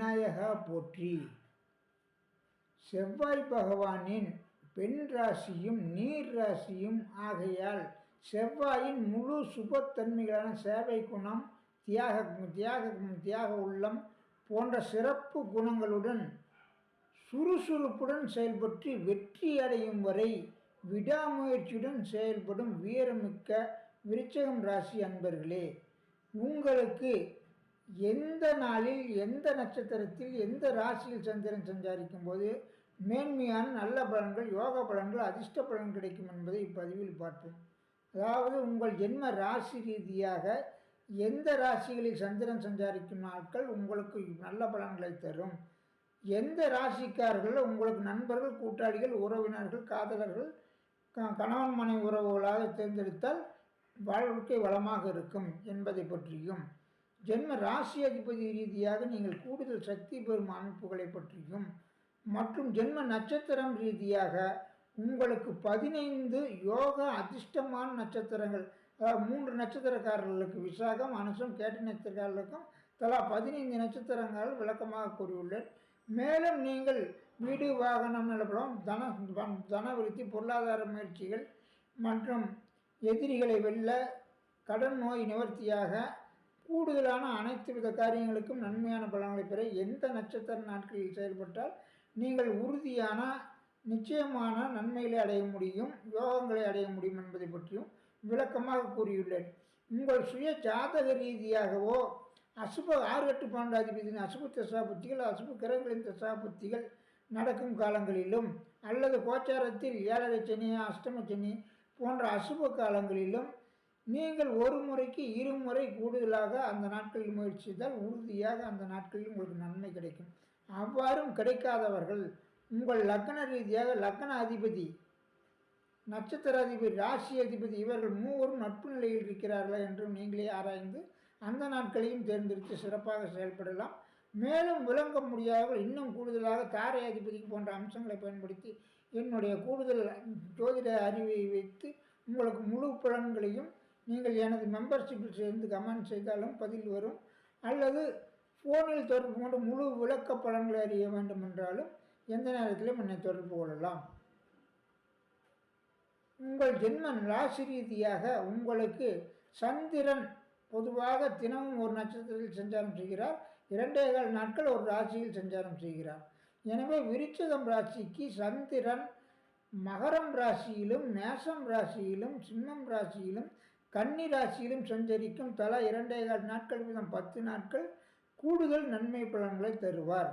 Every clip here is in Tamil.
விநாயகா போற்றி. செவ்வாய் பகவானின் பெண் ராசியும் நீர் ராசியும் ஆகையால் செவ்வாயின் முழு சுபத்தன்மைகளான சேவை குணம் தியாக தியாக தியாக உள்ளம் போன்ற சிறப்பு குணங்களுடன் சுறுசுறுப்புடன் செயல்பட்டு வெற்றி அடையும் வரை விடாமுயற்சியுடன் செயல்படும் வீரமிக்க விருச்சகம் ராசி அன்பர்களே உங்களுக்கு எந்த நாளில் எந்த நட்சத்திரத்தில் எந்த ராசியில் சந்திரன் சஞ்சாரிக்கும் போது மேன்மையான நல்ல பலன்கள் யோக பலன்கள் அதிர்ஷ்ட பலன் கிடைக்கும் என்பதை இப்பதிவில் பார்ப்போம். அதாவது உங்கள் ஜென்ம ராசி ரீதியாக எந்த ராசிகளில் சந்திரன் சஞ்சாரிக்கும் நாட்கள் உங்களுக்கு நல்ல பலன்களை தரும்? எந்த ராசிக்காரர்கள் உங்களுக்கு நண்பர்கள் கூட்டாளிகள் உறவினர்கள் காதலர்கள் க- கணவன் மனைவி உறவுகளாக தேர்ந்தெடுத்தால் வாழ்க்கை வளமாக இருக்கும் என்பதை பற்றியும் ஜென்ம ராசி அதிபதி ரீதியாக நீங்கள் கூடுதல் சக்தி பெறும் அமைப்புகளை பற்றியும் மற்றும் ஜென்ம நட்சத்திரம் ரீதியாக உங்களுக்கு பதினைந்து யோக அதிர்ஷ்டமான நட்சத்திரங்கள் அதாவது மூன்று நட்சத்திரக்காரர்களுக்கு விசாகம் அனுசம் கேட்ட நட்சத்திரக்காரர்களுக்கும் தலா பதினைந்து நட்சத்திரங்கள் விளக்கமாக கூறியுள்ளேன். மேலும் நீங்கள் வீடு வாகனம் நிலப்படம் தன தனவிருத்தி பொருளாதார முயற்சிகள் மற்றும் எதிரிகளை வெல்ல கடன் நோய் நிவர்த்தியாக கூடுதலான அனைத்து வித காரியங்களுக்கும் நன்மையான பலன்களை பெற எந்த நட்சத்திர நாட்களில் செயல்பட்டால் நீங்கள் உறுதியான நிச்சயமான நன்மைகளை அடைய முடியும் யோகங்களை அடைய முடியும் என்பதை பற்றியும் விளக்கமாக கூறியுள்ளேன். உங்கள் சுய ஜாதக ரீதியாகவோ அசுப ஆறு எட்டு பன்னெண்டு அசுப தசாபுத்திகள் அசுப கிரகங்களின் தசாபுத்திகள் நடக்கும் காலங்களிலும் அல்லது கோச்சாரத்தில் ஏழரை சனி அஷ்டம சனி போன்ற அசுப காலங்களிலும் நீங்கள் ஒரு முறைக்கு இருமுறை கூடுதலாக அந்த நாட்களில் முயற்சி செய்தால் உறுதியாக அந்த நாட்களில் உங்களுக்கு நன்மை கிடைக்கும். அவ்வாறும் கிடைக்காதவர்கள் உங்கள் லக்ன ரீதியாக லக்ன அதிபதி நட்சத்திர அதிபதி ராசி அதிபதி இவர்கள் மூவரும் நட்பு நிலையில் இருக்கிறார்களா என்றும் நீங்களே ஆராய்ந்து அந்த நாட்களையும் தேர்ந்தெடுத்து சிறப்பாக செயல்படலாம். மேலும் விளங்க முடியாதவர்கள் இன்னும் கூடுதலாக தாரை அதிபதி போன்ற அம்சங்களை பயன்படுத்தி என்னுடைய கூடுதல் ஜோதிட அறிவை வைத்து உங்களுக்கு முழு பலன்களையும் நீங்கள் எனது மெம்பர்ஷிப்பில் சேர்ந்து கமெண்ட் செய்தாலும் பதில் வரும். அல்லது ஃபோனில் தொடர்பு கொண்டு முழு விளக்க பலன்களை அறிய வேண்டும் என்றாலும் எந்த நேரத்திலும் என்னை தொடர்பு கொள்ளலாம். உங்கள் ஜென்மன் ராசி ரீதியாக உங்களுக்கு சந்திரன் பொதுவாக தினமும் ஒரு நட்சத்திரத்தில் சஞ்சாரம் செய்கிறார். இரண்டே கால் நாட்கள் ஒரு ராசியில் சஞ்சாரம் செய்கிறார். எனவே விருச்சகம் ராசிக்கு சந்திரன் மகரம் ராசியிலும் நேசம் ராசியிலும் சிம்மம் ராசியிலும் கன்னி ராசியிலும் சஞ்சரிக்கும் தலா இரண்டே கால் நாட்கள் வீதம் பத்து நாட்கள் கூடுதல் நன்மை பலன்களை தருவார்.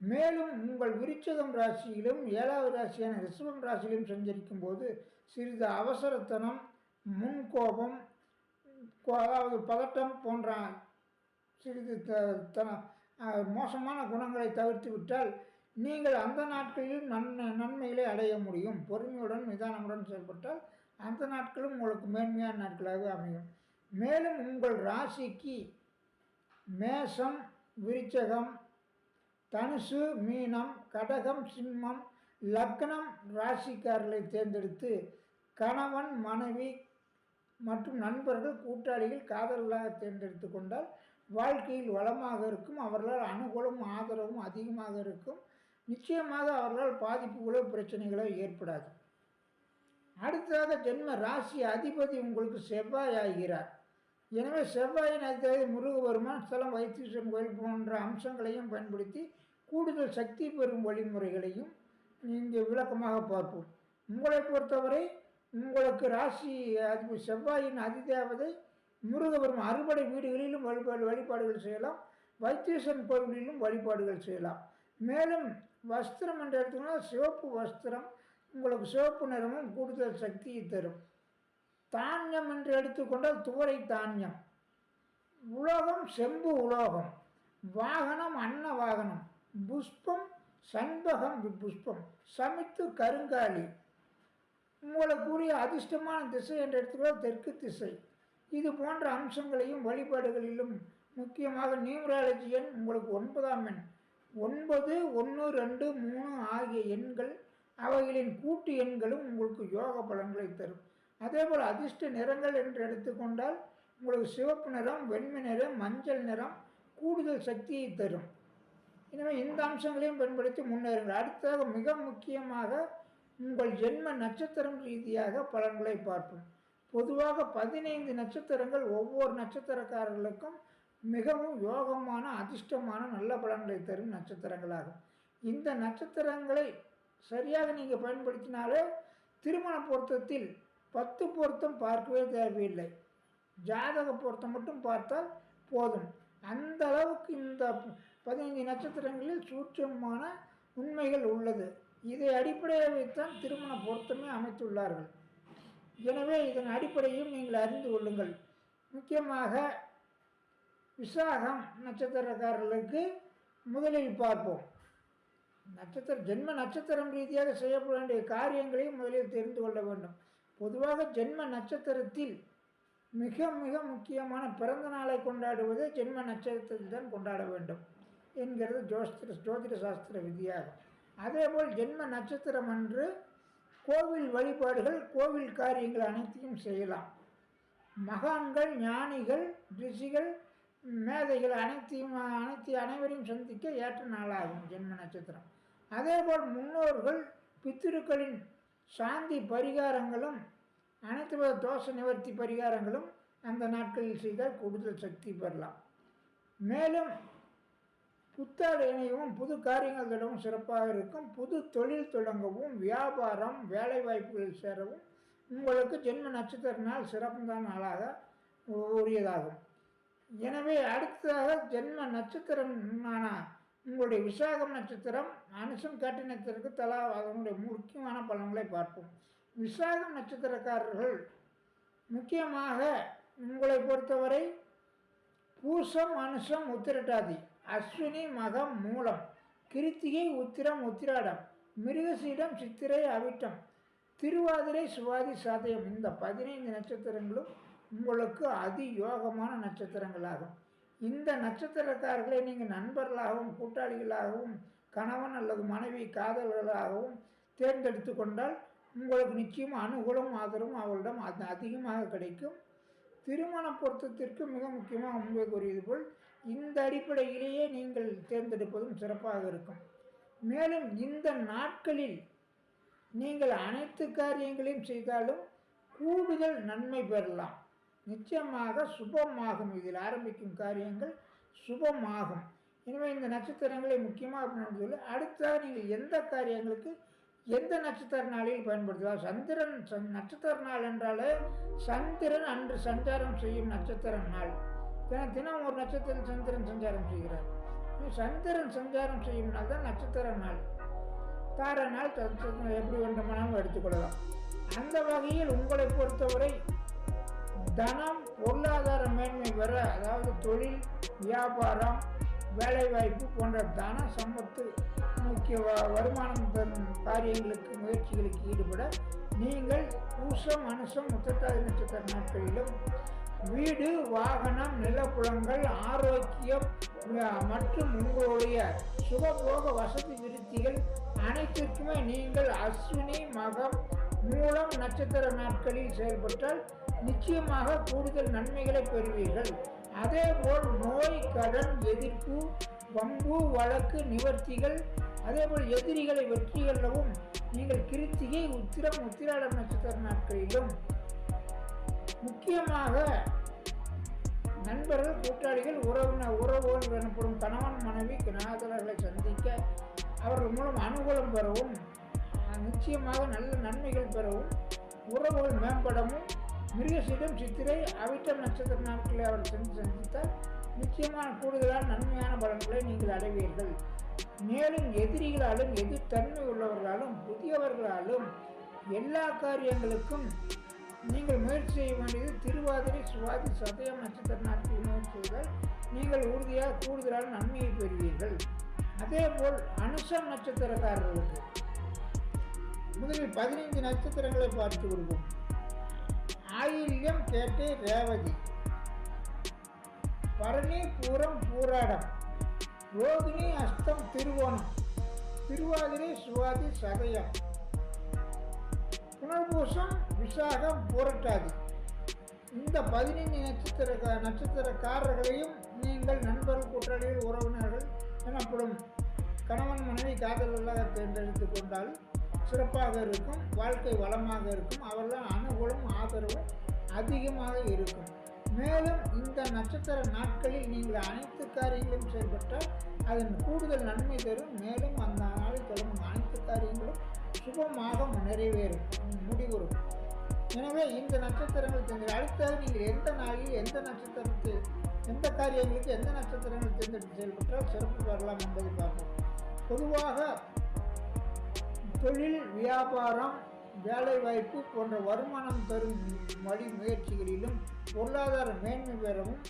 மேலும் உங்கள் விருச்சகம் ராசியிலும் ஏழாவது ராசியான ரிஷபம் ராசியிலும் சஞ்சரிக்கும் போது சிறிது அவசரத்தனம் முன்கோபம் கோ- அதாவது பதட்டம் போன்ற சிறிது த தன மோசமான குணங்களை தவிர்த்து விட்டால் நீங்கள் அந்த நாட்களில் நன்மை நன்மைகளை அடைய முடியும். பொறுமையுடன் நிதானமுடன் செயல்பட்டால் அந்த நாட்களும் உங்களுக்கு மேன்மையான நாட்களாக அமையும். மேலும் உங்கள் ராசிக்கு மேஷம் விருச்சகம் தனுசு மீனம் கடகம் சிம்மம் லக்னம் ராசிக்காரர்களை தேர்ந்தெடுத்து கணவன் மனைவி மற்றும் நண்பர்கள் கூட்டாளிகள் காதலாக தேர்ந்தெடுத்து கொண்டால் வாழ்க்கையில் வளமாக இருக்கும். அவர்களால் அனுகூலமும் ஆதரவும் அதிகமாக இருக்கும். நிச்சயமாக அவர்களால் பாதிப்புகளோ பிரச்சனைகளோ ஏற்படாது. அடுத்ததாக ஜென்ம ராசி அதிபதி உங்களுக்கு செவ்வாய் ஆகிறார் எனவே செவ்வாயின் அதிபதி முருகபெருமான் ஸ்தலம் வைத்தீஸ்வரன் கோயில் போன்ற அம்சங்களையும் பயன்படுத்தி கூடுதல் சக்தி பெறும் வழிமுறைகளையும் இங்கே விளக்கமாக பார்ப்போம். உங்களை பொறுத்தவரை உங்களுக்கு ராசி அதிபதி செவ்வாயின் அதிதேவதை முருகபெருமான் அறுபடை வீடுகளிலும் வழிபாடு வழிபாடுகள் செய்யலாம். வைத்தீஸ்வரன் கோவிலிலும் வழிபாடுகள் செய்யலாம். மேலும் வஸ்திரம் என்று எடுத்துக்கோன்னா சிவப்பு வஸ்திரம் உங்களுக்கு சிவப்பு நிறமும் கூடுதல் சக்தியை தரும். தானியம் என்று எடுத்துக்கொண்டால் துவரை தானியம். உலோகம் செம்பு உலோகம். வாகனம் அன்ன வாகனம். புஷ்பம் சண்பகம் புஷ்பம். சமித்து கருங்காலி. உங்களுக்குரிய அதிர்ஷ்டமான திசை என்று எடுத்துக்கொள்ள தெற்கு திசை. இது போன்ற அம்சங்களையும் வழிபாடுகளிலும் முக்கியமாக நியூமராலஜி எண் உங்களுக்கு ஒன்பதாம் எண். ஒன்பது ஒன்று ரெண்டு மூணு ஆகிய எண்கள் அவைகளின் கூட்டு எண்களும் உங்களுக்கு யோக பலன்களை தரும். அதேபோல் அதிர்ஷ்ட நிறங்கள் என்று எடுத்துக்கொண்டால் உங்களுக்கு சிவப்பு நிறம் வெண்மை நிறம் மஞ்சள் நிறம் கூடுதல் சக்தியை தரும். எனவே இந்த அம்சங்களையும் பயன்படுத்தி முன்னேறுங்கள். அடுத்ததாக மிக முக்கியமாக உங்கள் ஜென்ம நட்சத்திரம் ரீதியாக பலன்களை பார்ப்போம். பொதுவாக பதினைந்து நட்சத்திரங்கள் ஒவ்வொரு நட்சத்திரக்காரர்களுக்கும் மிகவும் யோகமான அதிர்ஷ்டமான நல்ல பலன்களை தரும் நட்சத்திரங்களாகும். இந்த நட்சத்திரங்களை சரியாக நீங்கள் பயன்படுத்தினாலே திருமண பொருத்தத்தில் பத்து பொருத்தம் பார்க்கவே தேவையில்லை. ஜாதக பொருத்தம் மட்டும் பார்த்தால் போதும். அந்த அளவுக்கு இந்த பதினைந்து நட்சத்திரங்களில் சூட்சமான உண்மைகள் உள்ளது. இதை அடிப்படையாக வைத்தான் திருமண பொருத்தமே அமைத்துள்ளார்கள். எனவே இதன் அடிப்படையும் நீங்கள் அறிந்து கொள்ளுங்கள். முக்கியமாக விசாகம் நட்சத்திரக்காரர்களுக்கு முதலில் பார்ப்போம். நட்சத்திர ஜென்ம நட்சத்திரம் ரீதியாக செய்யப்பட வேண்டிய காரியங்களையும் முதலில் தெரிந்து கொள்ள வேண்டும். பொதுவாக ஜென்ம நட்சத்திரத்தில் மிக மிக முக்கியமான பிறந்த நாளை கொண்டாடுவது ஜென்ம நட்சத்திரத்தில் தான் கொண்டாட வேண்டும் என்கிறது ஜோஸ்திர ஜோதிட சாஸ்திர விதியாகும். அதேபோல் ஜென்ம நட்சத்திரம் அன்று கோவில் வழிபாடுகள் கோவில் காரியங்கள் அனைத்தையும் செய்யலாம். மகான்கள் ஞானிகள் ரிஷிகள் மேதைகள் அனைத்தையும் அனைத்து அனைவரையும் சந்திக்க ஏற்ற நாளாகும் ஜென்ம நட்சத்திரம். அதேபோல் முன்னோர்கள் பித்திருக்களின் சாந்தி பரிகாரங்களும் அனைத்து வித தோஷ நிவர்த்தி பரிகாரங்களும் அந்த நாட்களில் செய்தால் கூடுதல் சக்தி பெறலாம். மேலும் புத்தாடு இணையவும் புது காரியங்கள் சிறப்பாக இருக்கும். புது தொழில் தொடங்கவும் வியாபாரம் வேலை வாய்ப்புகளில் சேரவும் உங்களுக்கு ஜென்ம நட்சத்திர நாள் நாளாக உரியதாகும். எனவே அடுத்ததாக ஜென்ம நட்சத்திரமான உங்களுடைய விசாகம் நட்சத்திரம் அனுசம் காட்டி நட்சத்திரத்துக்கு தலா அதனுடைய முக்கியமான பலன்களை பார்ப்போம். விசாகம் நட்சத்திரக்காரர்கள் முக்கியமாக உங்களை பொறுத்தவரை பூசம் அனுசம் உத்திரட்டாதி அஸ்வினி மகம் மூலம் கிருத்திகை உத்திரம் உத்திராடம் மிருகசீடம் சித்திரை அவிட்டம் திருவாதிரை சுவாதி சாதயம் இந்த பதினைந்து நட்சத்திரங்களும் உங்களுக்கு அதி யோகமான நட்சத்திரங்களாகும். இந்த நட்சத்திரத்தார்களை நீங்கள் நண்பர்களாகவும் கூட்டாளிகளாகவும் கணவன் அல்லது மனைவி காதல்களாகவும் தேர்ந்தெடுத்து கொண்டால் உங்களுக்கு நிச்சயம் அனுகூலம் ஆதரவும் அவளிடம் அது அதிகமாக கிடைக்கும். திருமண பொருத்தத்திற்கு மிக முக்கியமாக முன்பே கூறியது போல் இந்த அடிப்படையிலேயே நீங்கள் தேர்ந்தெடுப்பதும் சிறப்பாக இருக்கும். மேலும் இந்த நாட்களில் நீங்கள் அனைத்து காரியங்களையும் செய்தாலும் கூடுதல் நன்மை பெறலாம். நிச்சயமாக சுபமாகும். இதில் ஆரம்பிக்கும் காரியங்கள் சுபமாகும். எனவே இந்த நட்சத்திரங்களை முக்கியமாக சொல்லி அடுத்ததாக நீங்கள் எந்த காரியங்களுக்கு எந்த நட்சத்திர நாளில் பயன்படுத்தலாம் சந்திரன் நட்சத்திர நாள் என்றாலே சந்திரன் அன்று சஞ்சாரம் செய்யும் நட்சத்திர நாள். தினம் தினம் ஒரு நட்சத்திரம் சந்திரன் சஞ்சாரம் செய்கிறார். சந்திரன் சஞ்சாரம் செய்யும் நாள் தான் நட்சத்திர நாள். தார நாள் எப்படி வேண்டுமானாலும் எடுத்துக்கொள்ளலாம். அந்த வகையில் உங்களை பொறுத்தவரை தனம் பொருளாதார மேன்மை பெற அதாவது தொழில் வியாபாரம் வேலைவாய்ப்பு போன்ற தன சம்பத்து முக்கிய வருமானம் தரும் காரியங்களுக்கு முயற்சிகளுக்கு ஈடுபட நீங்கள் பூசம் அனுசம் முத்தத்தாதி நட்சத்திர நாட்களிலும் வீடு வாகனம் நிலப்புலங்கள் ஆரோக்கியம் மற்றும் உங்களுடைய சுகபோக வசதி விருத்திகள் அனைத்திற்குமே நீங்கள் அஸ்வினி மகம் மூலம் நட்சத்திர நாட்களில் செயல்பட்டால் நிச்சயமாக கூடுதல் நன்மைகளை பெறுவீர்கள். அதேபோல் நோய் கடன் எதிர்ப்பு வம்பு வழக்கு நிவர்த்திகள் அதேபோல் எதிரிகளை வெற்றி கொள்ளவும் நீங்கள் கிருத்திகை உத்திரம் உத்திராட நட்சத்திர நாட்களிலும். முக்கியமாக நண்பர்கள் கூட்டாளிகள் உறவின உறவுகள் எனப்படும் கணவன் மனைவி நாதலர்களை சந்திக்க அவர்கள் மூலம் அனுகூலம் பெறவும் நிச்சயமாக நல்ல நன்மைகள் பெறவும் உறவுகள் மேம்படவும் மிருகசீடம் சித்திரை அவிட்டம் நட்சத்திர நாட்களை அவர் சென்று சந்தித்தால் நிச்சயமான கூடுதலான நன்மையான பலன்களை நீங்கள் அடைவீர்கள். மேலும் எதிரிகளாலும் எதிர்த்தன்மை உள்ளவர்களாலும் புதியவர்களாலும் எல்லா காரியங்களுக்கும் நீங்கள் முயற்சி செய்ய வேண்டியது திருவாதிரை சுவாதி சதயம் நட்சத்திர நாட்களில் முயற்சி செய்தால் நீங்கள் உறுதியாக கூடுதலான நன்மையை பெறுவீர்கள். அதேபோல் அனுஷம் நட்சத்திரக்காரர்களுக்கு முதலில் பதினைந்து நட்சத்திரங்களை பார்த்து விடுவோம். ஆயில்யம் கேட்டு ரேவதி. பரணி பூரம் பூராடம். ரோகிணி அஸ்தம் திருவோணம். திருவாதிரை சுவாதி சதயம். புனர்பூசம் விசாகம் பூரட்டாதி. இந்த பதினைந்து நட்சத்திர நட்சத்திரக்காரர்களையும் நீங்கள் நண்பர்கள் கூட்டாளிகள் உறவினர்கள் எனப்படும் கணவன் மனைவி காதலர்களாக தேர்ந்தெடுத்து கொண்டால் சிறப்பாக இருக்கும் வாழ்க்கை வளமாக இருக்கும். அவர்கள் அனுகூலம் ஆதரவும் அதிகமாக இருக்கும். மேலும் இந்த நட்சத்திர நாட்களில் நீங்கள் அனைத்து காரியங்களும் செயல்பட்டால் அதன் கூடுதல் நன்மை தரும். மேலும் அந்த நாளில் தொடங்கும் அனைத்து காரியங்களும் சுபமாக நிறைவேறும். முடிவுறும் எனவே இந்த நட்சத்திரங்கள் தெரிஞ்சு அடுத்தது நீங்கள் எந்த நாளில் எந்த நட்சத்திரத்தை எந்த காரியங்களுக்கு எந்த நட்சத்திரங்கள் தேர்ந்தெடுத்து செயல்பட்டால் சிறப்பு பெறலாம் என்பதை பார்ப்போம். பொதுவாக தொழில் வியாபாரம் வேலைவாய்ப்பு போன்ற வருமானம் தரும் வழி முயற்சிகளிலும் பொருளாதார மேன்மை பெறவும்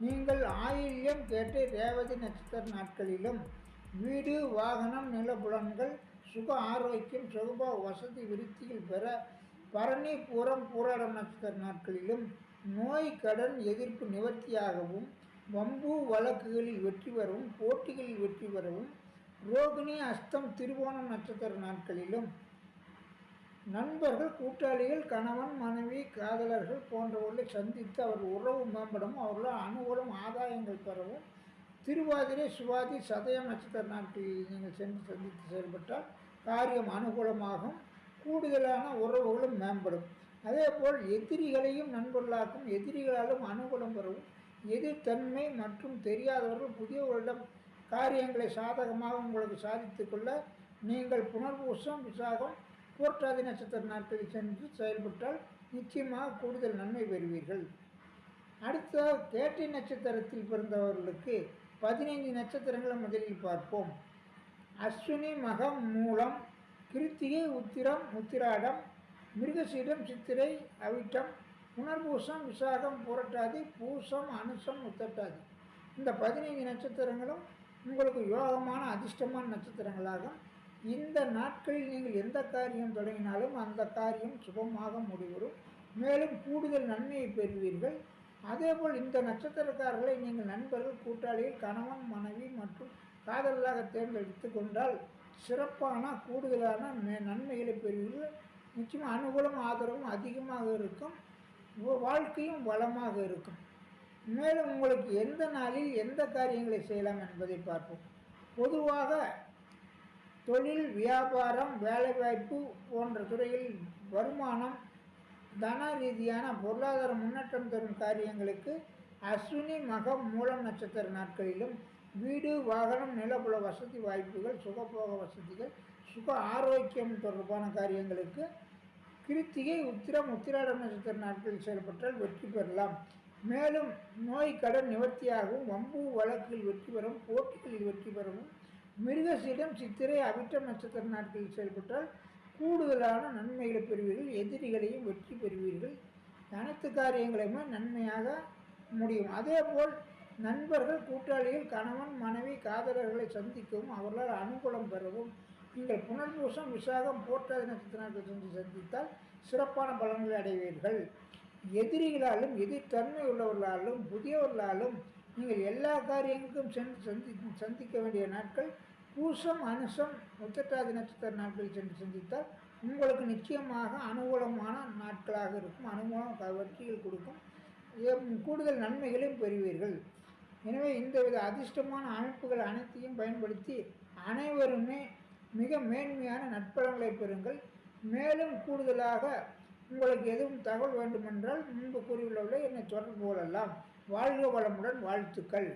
நீங்கள் ஆயில்யம் கேட்டு ரேவதி நட்சத்திர நாட்களிலும் வீடு வாகனம் நிலப்புலன்கள் சுக ஆரோக்கியம் சுகப வசதி விருத்தியில் பெற பரணி பூரம் பூராடம் நட்சத்திர நாட்களிலும் நோய் கடன் எதிர்ப்பு நிவர்த்தியாகவும் வம்பு வழக்குகளில் வெற்றி பெறவும் போட்டிகளில் வெற்றி பெறவும் ரோகிணி அஸ்தம் திருவோணம் நட்சத்திர நாட்களிலும் நண்பர்கள் கூட்டாளிகள் கணவன் மனைவி காதலர்கள் போன்றவர்களை சந்தித்து அவர் உறவு மேம்படவும் அவர்களால் அனுகூலம் ஆதாயங்கள் பெறவும் திருவாதிரை சுவாதி சதயம் நட்சத்திர நாட்களில் நீங்கள் சென்று சந்தித்து செயல்பட்டால் காரியம் அனுகூலமாகும் கூடுதலான உறவுகளும் மேம்படும். அதேபோல் எதிரிகளையும் நண்பர்களாக்கும் எதிரிகளாலும் அனுகூலம் பெறவும் எதிர்த்தன்மை மற்றும் தெரியாதவர்கள் புதியவர்களிடம் காரியங்களை சாதகமாக உங்களுக்கு சாதித்து கொள்ள நீங்கள் புனர்பூசம் விசாகம் போற்றாதி நட்சத்திர நாட்களில் சென்று செயல்பட்டால் நிச்சயமாக கூடுதல் நன்மை பெறுவீர்கள். அடுத்த கேட்டை நட்சத்திரத்தில் பிறந்தவர்களுக்கு பதினைந்து நட்சத்திரங்களை முதலில் பார்ப்போம். அஸ்வினி மகம் மூலம் கிருத்திகை உத்திரம் உத்திராடம் மிருகசீடம் சித்திரை அவிட்டம் புனர்பூசம் விசாகம் புரட்டாதி பூசம் அனுசம் உத்தட்டாதி. இந்த பதினைந்து நட்சத்திரங்களும் உங்களுக்கு யோகமான அதிர்ஷ்டமான நட்சத்திரங்களாகும் இந்த நாட்களில் நீங்கள் எந்த காரியம் தொடங்கினாலும் அந்த காரியம் சுபமாக முடிவரும் மேலும் கூடுதல் நன்மையை பெறுவீர்கள். அதேபோல் இந்த நட்சத்திரக்காரர்களை நீங்கள் நண்பர்கள் கூட்டாளிகள் கணவன் மனைவி மற்றும் காதலாக தேர்ந்தெடுத்து கொண்டால் சிறப்பான கூடுதலான மே நன்மைகளை பெறுவீர்கள். நிச்சயமாக அனுகூலம் ஆதரவும் அதிகமாக இருக்கும். வாழ்க்கையும் வளமாக இருக்கும். மேலும் உங்களுக்கு எந்த நாளில் எந்த காரியங்களை செய்யலாம் என்பதை பார்ப்போம். பொதுவாக தொழில் வியாபாரம் வேலைவாய்ப்பு போன்ற துறையில் வருமானம் தன ரீதியான பொருளாதார முன்னேற்றம் தரும் காரியங்களுக்கு அஸ்வினி மகம் மூலம் நட்சத்திர நாட்களிலும் வீடு வாகனம் நிலப்புல வசதி வாய்ப்புகள் சுகபோக வசதிகள் சுக ஆரோக்கியம் தொடர்பான காரியங்களுக்கு கிருத்திகை உத்திரம் உத்திராட நட்சத்திர நாட்களில் செயல்பட்டால் வெற்றி பெறலாம். மேலும் நோய் கடன் நிவர்த்தியாகவும் வம்பு வழக்கில் வெற்றி பெறவும் போட்டிகளில் வெற்றி பெறவும் மிருகசீடம் சித்திரை அவிட்ட நட்சத்திர நாட்களில் செயல்பட்டால் கூடுதலான நன்மைகளை பெறுவீர்கள் எதிரிகளையும் வெற்றி பெறுவீர்கள். அனைத்து காரியங்களையுமே நன்மையாக முடியும். அதேபோல் நண்பர்கள் கூட்டாளிகள் கணவன் மனைவி காதலர்களை சந்திக்கவும் அவர்களால் அனுகூலம் பெறவும் நீங்கள் புனர்பூசம் விசாகம் போட்டாதி நட்சத்திரங்கள் சென்று சந்தித்தால் சிறப்பான பலன்களை அடைவீர்கள். எதிரிகளாலும் எதிர்த்தன்மை உள்ளவர்களாலும் புதியவர்களாலும் நீங்கள் எல்லா காரியங்களுக்கும் சென்று சந்தி சந்திக்க வேண்டிய நாட்கள் பூசம் அனுசம் முத்தட்டாதி நட்சத்திர நாட்களில் சென்று சந்தித்தால் உங்களுக்கு நிச்சயமாக அனுகூலமான நாட்களாக இருக்கும். அனுகூலம் வெற்றிகள் கொடுக்கும். கூடுதல் நன்மைகளையும் பெறுவீர்கள். எனவே இந்த வித அதிர்ஷ்டமான அமைப்புகள் அனைத்தையும் பயன்படுத்தி அனைவருமே மிக மேன்மையான நட்பலங்களை பெறுங்கள். மேலும் கூடுதலாக உங்களுக்கு எதுவும் தகவல் வேண்டுமென்றால் முன்பு கூறியுள்ளவர்களை என்னை தொடர்பு கொள்ளலாம். வாழ்க வளமுடன் வாழ்த்துக்கள்.